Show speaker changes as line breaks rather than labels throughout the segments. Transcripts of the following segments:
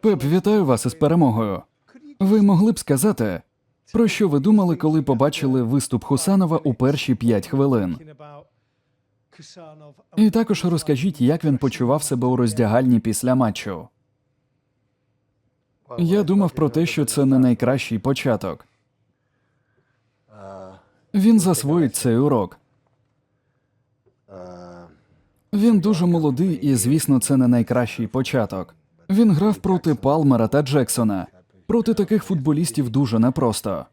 Пеп, вітаю вас із перемогою. Ви могли б сказати, про що ви думали, коли побачили виступ Хусанова у перші п'ять хвилин? І також розкажіть, як він почував себе у роздягальні після матчу. Я думав про те, що це не найкращий початок. Він засвоїть цей урок. Він дуже молодий, і, звісно, це не найкращий початок. Він грав проти Палмера та Джексона. Проти таких футболістів дуже непросто.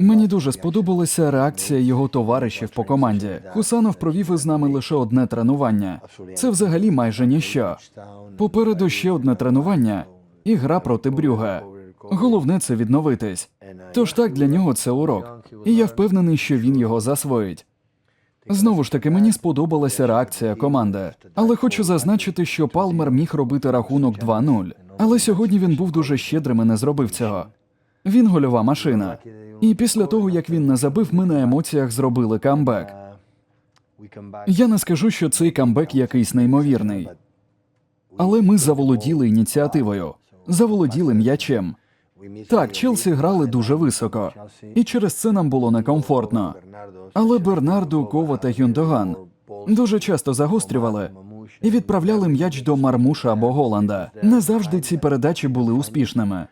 Мені дуже сподобалася реакція його товаришів по команді. Хусанов провів із нами лише одне тренування. Це взагалі майже ніщо. Попереду ще одне тренування і гра проти Брюга. Головне це відновитись. Тож так для нього це урок. І я впевнений, що він його засвоїть. Знову ж таки, мені сподобалася реакція команди, але хочу зазначити, що Палмер міг робити рахунок 2-0. Але сьогодні він був дуже щедрим і не зробив цього. Він гольова машина. І після того, як він не забив, ми на емоціях зробили камбек. Я не скажу, що цей камбек якийсь неймовірний, але ми заволоділи ініціативою, заволоділи м'ячем. Так, Челсі грали дуже високо, і через це нам було некомфортно. Але Бернарду, Кова та Гюндоган дуже часто загострювали і відправляли м'яч до Мармуша або Голланда. Не завжди ці передачі були успішними.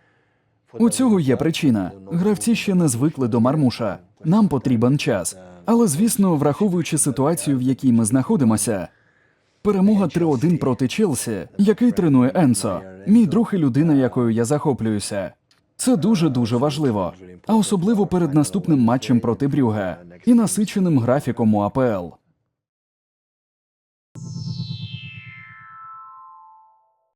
У цього є причина. Гравці ще не звикли до Мармуша. Нам потрібен час. Але, звісно, враховуючи ситуацію, в якій ми знаходимося, перемога 3-1 проти Челсі, який тренує Енсо, мій друг і людина, якою я захоплююся. Це дуже дуже важливо, а особливо перед наступним матчем проти Брюге і насиченим графіком у АПЛ.